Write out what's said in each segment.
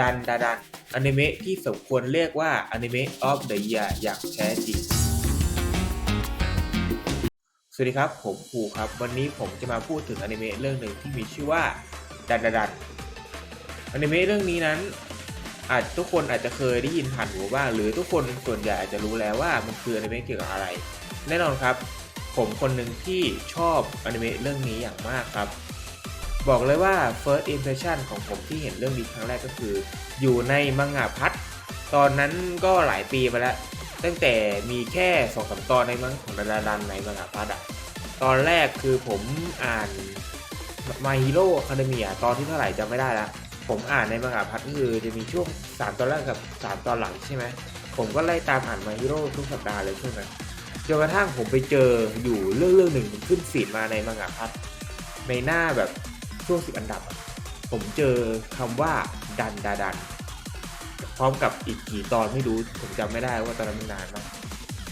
ดันดาดันอนิเมะที่สมควรเรียกว่าอนิเมะออฟเดอะเยียอย่างแท้จริง สวัสดีครับ ผมภูครับ วันนี้ผมจะมาพูดถึงอนิเมะเรื่องหนึ่งที่มีชื่อว่าดันดาดันอนิเมะเรื่องนี้นั้น อาจทุกคนอาจจะเคยได้ยินผ่านหูบ้างหรือทุกคนส่วนใหญ่อาจจะรู้แล้วว่ามันคืออนิเมะเกี่ยวกับอะไร แน่นอนครับ ผมคนหนึ่งที่ชอบอนิเมะเรื่องนี้อย่างมากครับ บอกเลยว่า first impression ของผมที่เห็นเรื่องนี้ครั้งแรกก็คือ อยู่ในมังงะพัดตอนนั้นก็หลายปีมาแล้วตั้งแต่มีแค่สองสามตอนในมังของดาราดันในมังงะพัดอะตอนแรกคือผมอ่าน My Hero Academia ตอนที่เท่าไหร่จำไม่ได้ละผมอ่านในมังงะพัดก็คือจะมีช่วง 3 ตอนแรกกับ 3 ตอนหลังใช่ไหมผมก็ไล่ตามอ่าน My Hero ทุกสัปดาห์เลยช่วงนั้นจนกระทั่งผมไปเจออยู่เรื่องเรื่องหนึ่งมันขึ้นฟีดมาในมังงะพัดในหน้าแบบ ช่วงสิบอันดับ ผมเจอคำว่าดันดาดัน พร้อมกับอีกกี่ตอนไม่รู้ผมจำไม่ได้ว่าตอนนั้นมันนานมาก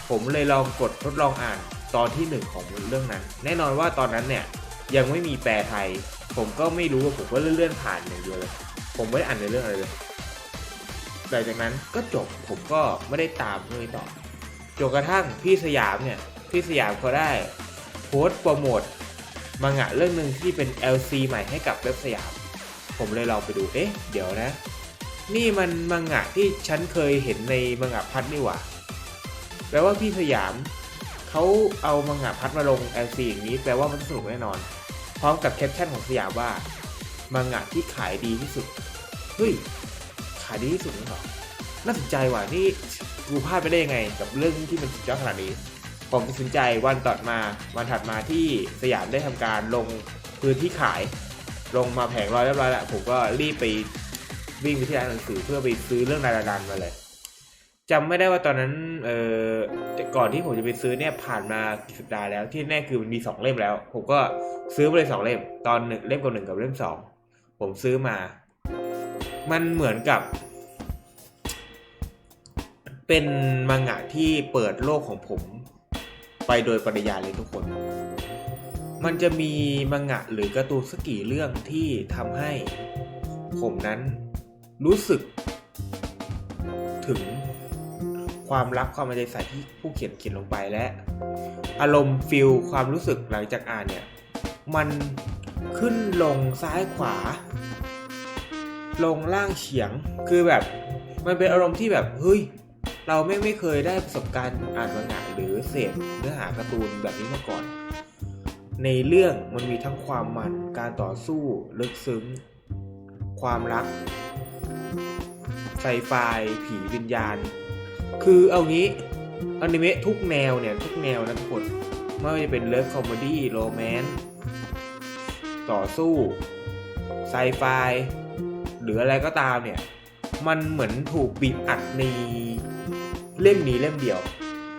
ผมเลยลองกดทดลองอ่านตอนที่หนึ่งของเรื่องนั้น แน่นอนว่าตอนนั้นเนี่ยยังไม่มีแปลไทย ผมก็ไม่รู้ว่าผมก็เลื่อนผ่านอย่างเดียวเลยผมไม่ได้อ่านในเรื่องอะไรเลยหลังจากนั้นก็จบผมก็ไม่ได้ตามเรื่องต่อจนกระทั่งพี่สยามเนี่ยพี่สยามเขาได้โพสต์โปรโมท มังงะเรื่องหนึ่งที่เป็น LC ใหม่ให้กับเว็บสยาม ผมเลยลองไปดู เอ๊ะ เดี๋ยวนะ นี่มันมังงะที่ฉันเคยเห็นในมังงะพัดนี่หว่า แปลว่าพี่สยาม เขาเอามังงะพัดมาลง LC อย่างนี้ แปลว่ามันสนุกแน่นอน พร้อมกับแคปชั่นของสยามว่า มังงะที่ขายดีที่สุด เฮ้ย ขายดีที่สุดหรอน่าสนใจว่ะ นี่กูพลาดไปได้ยังไง กับเรื่องที่มันสุดยอดขนาดนี้ ผมตัดสินใจวันต่อมาวันถัดมาที่สยามได้ทำการลงพื้นที่ขาย ลงมาแผงรอยเรียบร้อยแล้วผมก็รีบไปวิ่งไปที่ร้านหนังสือเพื่อไปซื้อเรื่องนาราดันมาเลยจำไม่ได้ว่าตอนนั้นเออก่อนที่ผมจะไปซื้อเนี่ยผ่านมากี่สัปดาห์แล้วที่แน่คือมันมีสองเล่มแล้ว ผมก็ซื้อไปเลยสองเล่ม ตอนเล่มกับหนึ่งกับเล่มสองผมซื้อมา มันเหมือนกับ เป็นมังงะที่เปิดโลกของผม ไปโดยปริยายเลยทุกคน มันจะมีมังงะหรือการ์ตูนสักกี่เรื่องที่ทำให้ผมนั้นรู้สึก ถึงความรักความเอาใจใส่ที่ผู้เขียนเขียนลงไปและ อารมณ์ฟิลความรู้สึกหลังจากอ่านเนี่ย มันขึ้นลงซ้ายขวา ลงล่างเฉียงคือแบบ มันเป็นอารมณ์ที่แบบเฮ้ย เราไม่ไม่เคยได้ประสบการณ์อ่านมังงะหรือเสพเนื้อหาการ์ตูนแบบนี้มาก่อน ในเรื่องมันมีทั้งความมันการต่อสู้ลึกซึ้ง ความรักไซไฟผีวิญญาณ คือเอางี้อนิเมะทุกแนวเนี่ยทุกแนวนะทุกคนไม่ว่าจะเป็นเลิฟคอมเมดี้โรแมนต์ต่อสู้ไซไฟหรืออะไรก็ตามเนี่ย มันเหมือนถูกบีบอัดใน เล่มนี้เล่มเดียว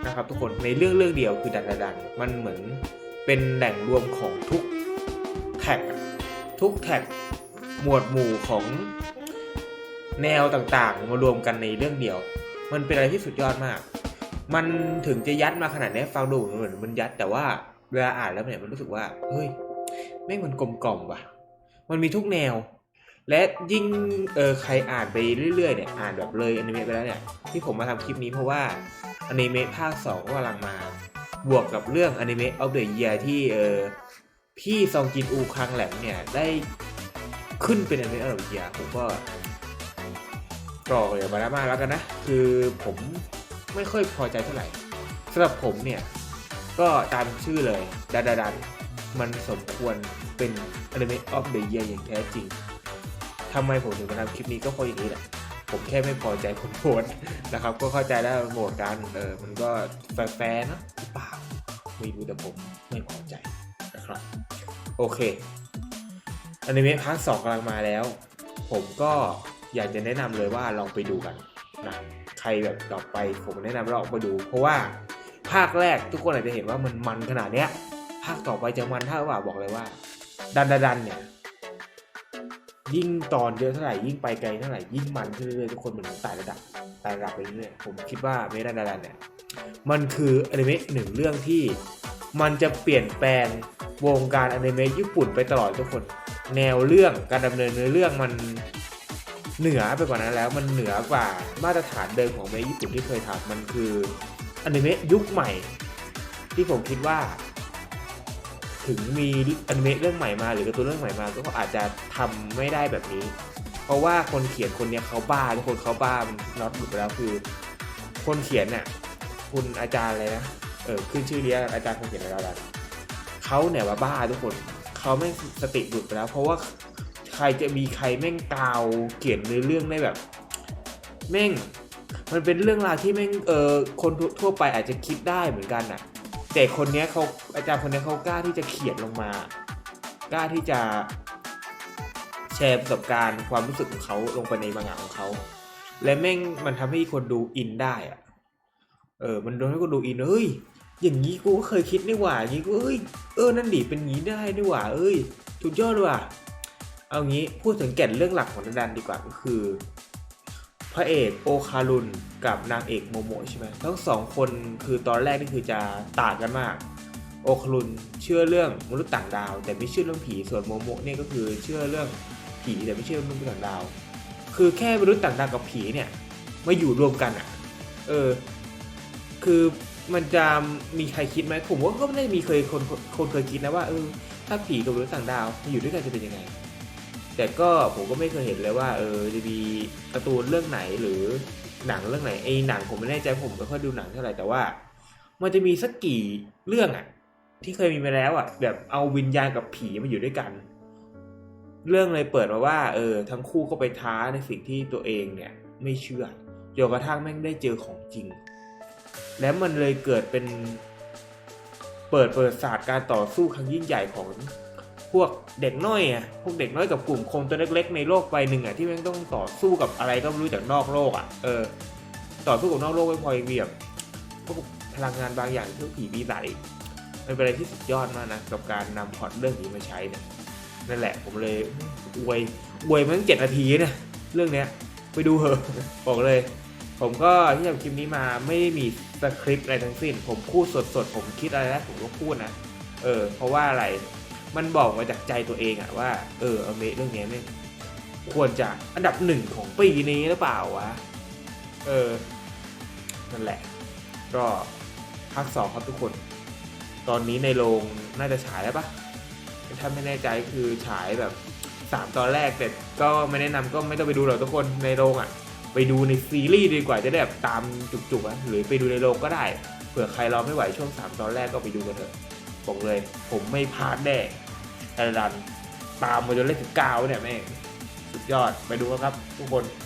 นะครับทุกคนในเรื่องเรื่องเดียวคือดันดันมันเหมือนเป็นแหล่งรวมของทุกแท็กทุกแท็กหมวดหมู่ของแนวต่างๆ มารวมกันในเรื่องเดียว มันเป็นอะไรที่สุดยอดมาก มันถึงจะยัดมาขนาดนี้ฟังดูเหมือนมันยัดแต่ว่าเวลาอ่านแล้วเนี่ยมันรู้สึกว่าเฮ้ยแม่งมันกลมกล่อมว่ะ มันมีทุกแนว และยิ่งเออใครอ่านไปเรื่อยๆเนี่ยอ่านแบบเลยอนิเมะไปแล้วเนี่ยที่ผมมาทำคลิปนี้เพราะว่าอนิเมะภาค2ก็กำลังมา บวกกับเรื่องอนิเมะ of the year ที่เออพี่ซองจินอูคังแหลมเนี่ยได้ขึ้นเป็นอนิเมะ of the year ผมก็รอเลยมาแล้วมาแล้วกันนะ คือผมไม่ค่อยพอใจเท่าไหร่สำหรับผมเนี่ย ก็ตามชื่อเลยดันดันมันสมควรเป็นอนิเมะ of the year อย่างแท้จริง ทำไมผมถึงมาทำคลิปนี้ก็เพราะอย่างนี้แหละ ผมแค่ไม่พอใจคนโพสต์นะครับ ก็เข้าใจแล้วโหมดกันเออมันก็แฟร์ๆเนอะหรือเปล่าไม่รู้แต่ผมไม่พอใจนะครับ โอเคอนิเมะพาร์ทสองกำลังมาแล้ว ผมก็อยากจะแนะนำเลยว่าลองไปดูกันนะใครแบบต่อไปผมแนะนำลองไปดู เพราะว่าภาคแรกทุกคนอาจจะเห็นว่ามันมันขนาดเนี้ยภาคต่อไปจะมันเท่าว่าบอกเลยว่า ดันดันดันเนี่ย ยิ่งตอนเยอะเท่าไหร่ยิ่งไปไกลเท่าไหร่ยิ่งมันขึ้นเรื่อยๆทุกคนเหมือนไต่ระดับไต่ระดับไปเรื่อยๆผมคิดว่าเมดันดารันเนี่ยมันคืออนิเมะหนึ่งเรื่องที่มันจะเปลี่ยนแปลงวงการอนิเมะญี่ปุ่นไปตลอดทุกคน แนวเรื่องการดำเนินเนื้อเรื่องมันเหนือไปกว่านั้นแล้วมันเหนือกว่ามาตรฐานเดิมของเมญี่ปุ่นที่เคยทำมันคืออนิเมะยุคใหม่ ที่ผมคิดว่า ถึงมีอนิเมะเรื่องใหม่มาหรือการ์ตูนเรื่องใหม่มาก็อาจจะทำไม่ได้แบบนี้ เพราะว่าคนเขียนคนเนี้ยเขาบ้าทุกคนเขาบ้ามันน็อตหลุดไปแล้วคือ คนเขียนเนี่ยคุณอาจารย์เลยนะเออขึ้นชื่อเรียกอาจารย์คนเขียนอะไรแล้วเขาเนี่ยว่าบ้าทุกคนเขาไม่สติหลุดไปแล้ว เพราะว่าใครจะมีใครแม่งกาวเขียนเนื้อเรื่องได้แบบ แม่ง มันเป็นเรื่องราวที่แม่งเออคนทั่วไปอาจจะคิดได้เหมือนกันน่ะ แต่คนเนี้ยเขาอาจารย์คนเนี้ยเขากล้าที่จะเขียนลงมา กล้าที่จะแชร์ประสบการณ์ความรู้สึกของเขาลงไปในมังงะของเขา และแม่งมันทำให้คนดูอินได้อะเออ มันโดนให้คนดูอินเฮ้ยอย่างนี้กูก็เคยคิดนี่หว่าอย่างนี้กูเอ้ยเออนั่นดิเป็นงี้ได้นี่หว่า เอ้ยสุดยอดเลยว่ะเอางี้พูดถึงแก่นเรื่องหลักของนันดันดีกว่าก็คือ พระเอกโอคารุนกับนางเอกโมโมใช่ไหมทั้งสองคนคือตอนแรกนี่คือจะต่างกันมาก โอคารุนเชื่อเรื่องมนุษย์ต่างดาว แต่ไม่เชื่อเรื่องผีส่วนโมโมเนี่ยก็คือเชื่อเรื่องผีแต่ไม่เชื่อเรื่องมนุษย์ต่างดาว คือแค่มนุษย์ต่างดาวกับผีเนี่ยมาอยู่รวมกันอะเออคือมันจะมีใครคิดไหมผมว่าก็ไม่ได้มีเคยคนคนเคยคิดนะว่าเออถ้าผีกับมนุษย์ต่างดาวมาอยู่ด้วยกันจะเป็นยังไง แต่ก็ผมก็ไม่เคยเห็นเลยว่าเออจะมีการ์ตูนเรื่องไหนหรือหนังเรื่องไหนไอ้หนังผมไม่แน่ใจผมไม่ค่อยดูหนังเท่าไหร่แต่ว่า มันจะมีสักกี่เรื่องอะที่เคยมีมาแล้วอะแบบเอาวิญญาณกับผีมาอยู่ด้วยกัน เรื่องเลยเปิดมาว่า เออ ทั้งคู่ก็ไปท้าในสิ่งที่ตัวเองเนี่ย ไม่เชื่อจนกระทั่งแม่งได้เจอของจริง แล้วมันเลยเกิดเป็น เปิดเปิดศาสตร์การต่อสู้ครั้งยิ่งใหญ่ของ พวกเด็กน้อยอะพวกเด็กน้อยกับกลุ่มคนตัวเล็กๆในโลกใบหนึ่งอะที่แม่งต้องต่อสู้กับอะไรก็ไม่รู้จากนอกโลกอะเออต่อสู้กับนอกโลกไม่พอยังมีแบพวกพลังงานบางอย่างที่ผีปีศาจอีกมันเป็นอะไรที่สุดยอดมากนะกับการนำพล็อตเรื่องนี้มาใช้เนี่ยนั่นแหละผมเลยอวยอวยมันเจ็ดนาทีเนี่ยเรื่องเนี้ยไปดูเหอะบอกเลย ผมก็ที่ทำคลิปนี้มาไม่ได้มีสคริปต์อะไรทั้งสิ้น ผมพูดสดๆผมคิดอะไรแล้วผมก็พูดนะเออเพราะว่าอะไร มันบอกมาจากใจตัวเองอะว่า เอออเมเรื่องนี้ยเนี่ยควรจะอันดับหนึ่งของปีนี้หรือเปล่าวะ เออ นั่นแหละ ก็ภาคสองครับทุกคน ตอนนี้ในโรงน่าจะฉายแล้วปะถ้าไม่แน่ใจคือฉายแบบสามตอนแรกแต่ก็ไม่แนะนำก็ไม่ต้องไปดูหรอกทุกคนในโรงอะ ไปดูในซีรีส์ดีกว่าจะได้แบบตามจุกๆอะหรือไปดูในโรงก็ได้ เผื่อใครรอไม่ไหวช่วงสามตอนแรกก็ไปดูกันเถอะบอกเลย ผมไม่พลาดแน่ แต่ดันตามมาจนเลขถึงเก้าเนี่ยแม่งสุดยอดไปดูครับทุกคน